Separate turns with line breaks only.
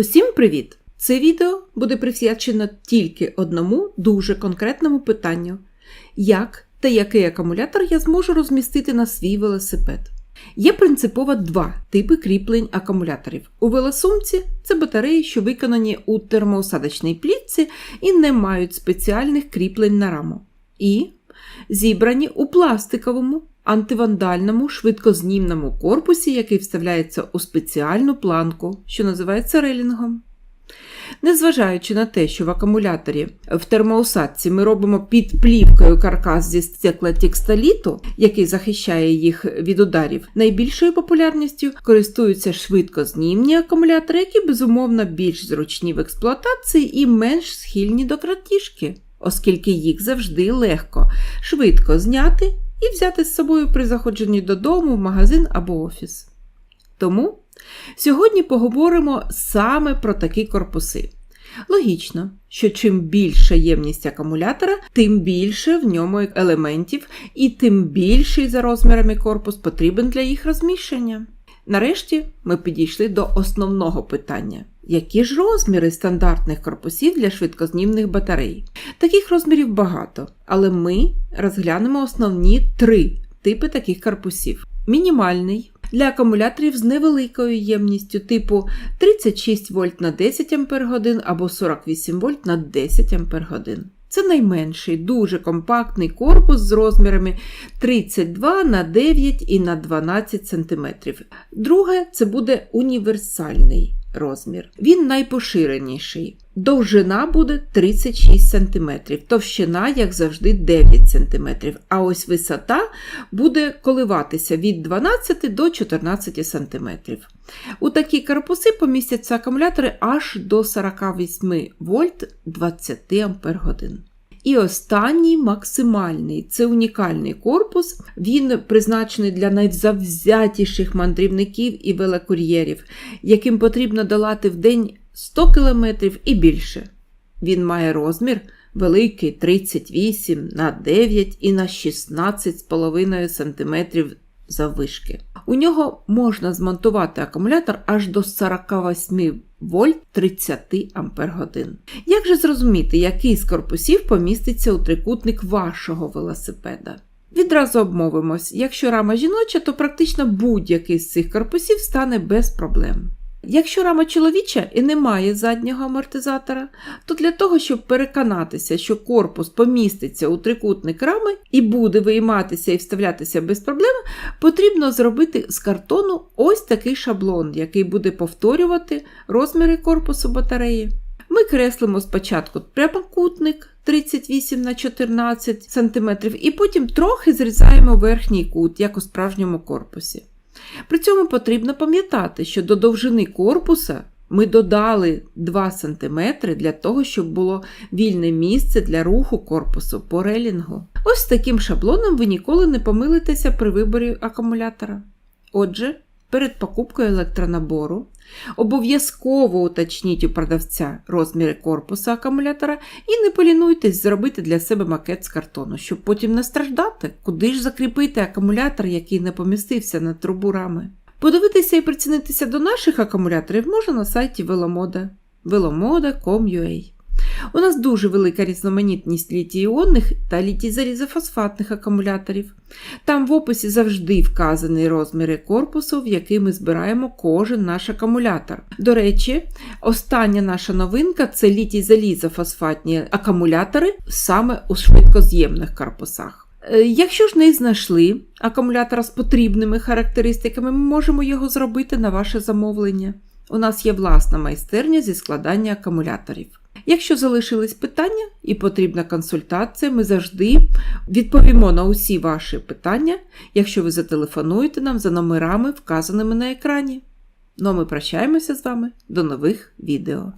Усім привіт! Це відео буде присвячено тільки одному дуже конкретному питанню: як та який акумулятор я зможу розмістити на свій велосипед. Є принципово два типи кріплень акумуляторів. У велосумці це батареї, що виконані у термоусадочній плітці і не мають спеціальних кріплень на раму. І зібрані у пластиковому антивандальному швидкознімному корпусі, який вставляється у спеціальну планку, що називається релінгом. Незважаючи на те, що в акумуляторі в термоусадці ми робимо під плівкою каркас зі стеклотекстоліту, який захищає їх від ударів, найбільшою популярністю користуються швидкознімні акумулятори, які безумовно більш зручні в експлуатації і менш схильні до кратіжки, оскільки їх завжди легко швидко зняти і взяти з собою при заходженні додому, в магазин або офіс. Тому сьогодні поговоримо саме про такі корпуси. Логічно, що чим більша ємність акумулятора, тим більше в ньому елементів і тим більший за розмірами корпус потрібен для їх розміщення. Нарешті ми підійшли до основного питання: які ж розміри стандартних корпусів для швидкознімних батарей? Таких розмірів багато, але ми розглянемо основні три типи таких корпусів: мінімальний для акумуляторів з невеликою ємністю типу 36 вольт на 10 Ах або 48 вольт на 10 Ах. Це найменший, дуже компактний корпус з розмірами 32 на 9 і на 12 см. Друге, це буде універсальний розмір. Він найпоширеніший. Довжина буде 36 см, товщина, як завжди, 9 см. А ось висота буде коливатися від 12 до 14 см. У такі корпуси помістяться акумулятори аж до 48 вольт 20 Ах. І останній максимальний це унікальний корпус. Він призначений для найзавзятіших мандрівників і велокур'єрів, яким потрібно долати в день 100 км і більше. Він має розмір великий 38 на 9 і на 16,5 см заввишки. У нього можна змонтувати акумулятор аж до 48 вольт 30 Ах. Як же зрозуміти, який з корпусів поміститься у трикутник вашого велосипеда? Відразу обмовимось, якщо рама жіноча, то практично будь-який з цих корпусів стане без проблем. Якщо рама чоловіча і немає заднього амортизатора, то для того, щоб переконатися, що корпус поміститься у трикутник рами і буде вийматися і вставлятися без проблем, потрібно зробити з картону ось такий шаблон, який буде повторювати розміри корпусу батареї. Ми креслимо спочатку прямокутник 38 на 14 см і потім трохи зрізаємо верхній кут, як у справжньому корпусі. При цьому потрібно пам'ятати, що до довжини корпуса ми додали 2 см для того, щоб було вільне місце для руху корпусу по релінгу. Ось таким шаблоном ви ніколи не помилитеся при виборі акумулятора. Отже, перед покупкою електронабору обов'язково уточніть у продавця розміри корпусу акумулятора і не полінуйтесь зробити для себе макет з картону, щоб потім не страждати, куди ж закріпити акумулятор, який не помістився на трубу рами. Подивитися і прицінитися до наших акумуляторів можна на сайті Velomoda velomoda.com.ua. У нас дуже велика різноманітність літій-іонних та літій-залізофосфатних акумуляторів. Там в описі завжди вказані розміри корпусу, в який ми збираємо кожен наш акумулятор. До речі, остання наша новинка це літій-залізофосфатні акумулятори саме у швидкоз'ємних корпусах. Е, Якщо ж не знайшли акумулятора з потрібними характеристиками, ми можемо його зробити на ваше замовлення. У нас є власна майстерня зі складання акумуляторів. Якщо залишились питання і потрібна консультація, ми завжди відповімо на усі ваші питання, якщо ви зателефонуєте нам за номерами, вказаними на екрані. Ну а ми прощаємося з вами до нових відео.